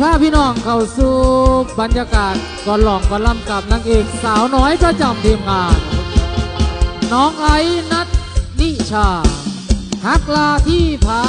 พาพี่น้องเข้าสู่บรรยากาศก่อนหลองก่อนล่ำกับนางเอกสาวน้อยประจำทีมงาน น้องไอ้นัทนิชาฮักลาที่ผา